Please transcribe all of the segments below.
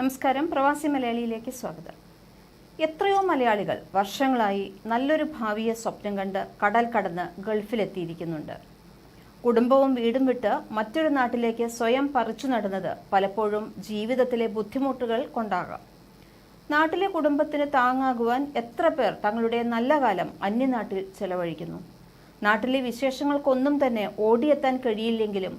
നമസ്കാരം. പ്രവാസി മലയാളിയിലേക്ക് സ്വാഗതം. എത്രയോ മലയാളികൾ വർഷങ്ങളായി നല്ലൊരു ഭാവിയെ സ്വപ്നം കണ്ട് കടൽ കടന്ന് ഗൾഫിലെത്തിയിരിക്കുന്നുണ്ട്. കുടുംബവും വീടും വിട്ട് മറ്റൊരു നാട്ടിലേക്ക് സ്വയം പറിച്ചു നടന്നത് പലപ്പോഴും ജീവിതത്തിലെ ബുദ്ധിമുട്ടുകൾ കൊണ്ടാകാം. നാട്ടിലെ കുടുംബത്തിന് താങ്ങാകുവാൻ എത്ര പേർ തങ്ങളുടെ നല്ല കാലം അന്യനാട്ടിൽ ചെലവഴിക്കുന്നു? നാട്ടിലെ വിശേഷങ്ങൾക്കൊന്നും തന്നെ ഓടിയെത്താൻ കഴിയില്ലെങ്കിലും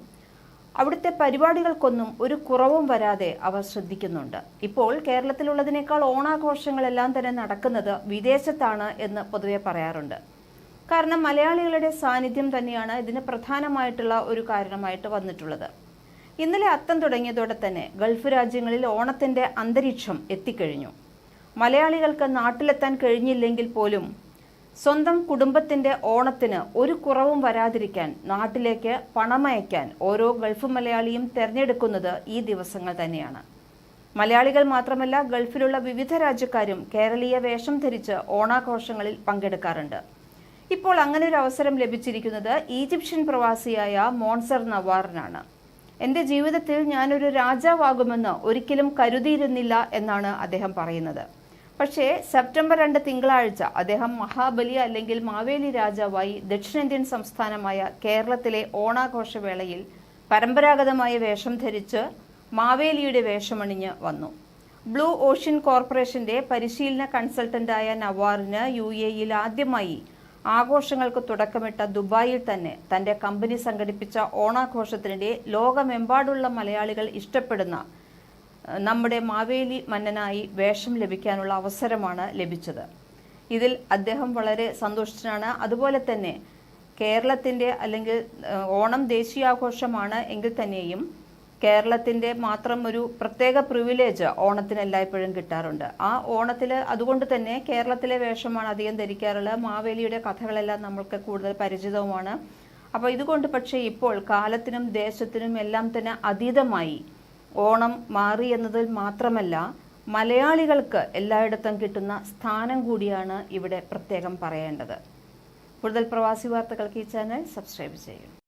അവിടുത്തെ പരിപാടികൾക്കൊന്നും ഒരു കുറവും വരാതെ അവർ ശ്രദ്ധിക്കുന്നുണ്ട്. ഇപ്പോൾ കേരളത്തിലുള്ളതിനേക്കാൾ ഓണാഘോഷങ്ങളെല്ലാം തന്നെ നടക്കുന്നത് വിദേശത്താണ് എന്ന് പൊതുവെ പറയാറുണ്ട്. കാരണം മലയാളികളുടെ സാന്നിധ്യം തന്നെയാണ് ഇതിന് പ്രധാനമായിട്ടുള്ള ഒരു കാരണമായിട്ട് വന്നിട്ടുള്ളത്. ഇന്നലെ അത്തം തുടങ്ങിയതോടെ തന്നെ ഗൾഫ് രാജ്യങ്ങളിൽ ഓണത്തിന്റെ അന്തരീക്ഷം എത്തിക്കഴിഞ്ഞു. മലയാളികൾക്ക് നാട്ടിലെത്താൻ കഴിഞ്ഞില്ലെങ്കിൽ പോലും സ്വന്തം കുടുംബത്തിന്റെ ഓണത്തിന് ഒരു കുറവും വരാതിരിക്കാൻ നാട്ടിലേക്ക് പണമയക്കാൻ ഓരോ ഗൾഫ് മലയാളിയും തെരഞ്ഞെടുക്കുന്നത് ഈ ദിവസങ്ങൾ തന്നെയാണ്. മലയാളികൾ മാത്രമല്ല ഗൾഫിലുള്ള വിവിധ രാജ്യക്കാരും കേരളീയ വേഷം ധരിച്ച് ഓണാഘോഷങ്ങളിൽ പങ്കെടുക്കാറുണ്ട്. ഇപ്പോൾ അങ്ങനെ ഒരു അവസരം ലഭിച്ചിരിക്കുന്നത് ഈജിപ്ഷ്യൻ പ്രവാസിയായ മോൺസർ നവാറിനാണ്. എന്റെ ജീവിതത്തിൽ ഞാനൊരു രാജാവാകുമെന്ന് ഒരിക്കലും കരുതിയിരുന്നില്ല എന്നാണ് അദ്ദേഹം പറയുന്നത്. പക്ഷേ സെപ്റ്റംബർ രണ്ട് തിങ്കളാഴ്ച അദ്ദേഹം മഹാബലി അല്ലെങ്കിൽ മാവേലി രാജാവായി ദക്ഷിണേന്ത്യൻ സംസ്ഥാനമായ കേരളത്തിലെ ഓണാഘോഷവേളയിൽ പരമ്പരാഗതമായ വേഷം ധരിച്ച് മാവേലിയുടെ വേഷമണിഞ്ഞ് വന്നു. ബ്ലൂ ഓഷ്യൻ കോർപ്പറേഷന്റെ പരിശീലന കൺസൾട്ടന്റായ നവാറിന് യു എയിൽ ആദ്യമായി ആഘോഷങ്ങൾക്ക് തുടക്കമിട്ട ദുബായിൽ തന്നെ തന്റെ കമ്പനി സംഘടിപ്പിച്ച ഓണാഘോഷത്തിനിടെ ലോകമെമ്പാടുള്ള മലയാളികൾ ഇഷ്ടപ്പെടുന്ന നമ്മുടെ മാവേലി മന്നനായി വേഷം ലഭിക്കാനുള്ള അവസരമാണ് ലഭിച്ചത്. ഇതിൽ അദ്ദേഹം വളരെ സന്തുഷ്ടനാണ്. അതുപോലെ തന്നെ കേരളത്തിന്റെ അല്ലെങ്കിൽ ഓണം ദേശീയാഘോഷമാണ് എങ്കിൽ തന്നെയും കേരളത്തിന്റെ മാത്രം ഒരു പ്രത്യേക പ്രിവിലേജ് ഓണത്തിന് എല്ലായ്പ്പോഴും കിട്ടാറുണ്ട്. ആ ഓണത്തിൽ അതുകൊണ്ട് തന്നെ കേരളത്തിലെ വേഷമാണ് അധികം ധരിക്കാറുള്ളത്. മാവേലിയുടെ കഥകളെല്ലാം നമ്മൾക്ക് കൂടുതൽ പരിചിതവുമാണ്. അപ്പോൾ ഇതുകൊണ്ട് പക്ഷേ ഇപ്പോൾ കാലത്തിനും ദേശത്തിനും എല്ലാം തന്നെ അതീതമായി ഓണം മാറി എന്നതിൽ മാത്രമല്ല മലയാളികൾക്ക് എല്ലായിടത്തും കിട്ടുന്ന സ്ഥാനം കൂടിയാണ് ഇവിടെ പ്രത്യേകം പറയേണ്ടത്. കൂടുതൽ പ്രവാസി വാർത്തകൾക്ക് ഈ ചാനൽ സബ്സ്ക്രൈബ് ചെയ്യും.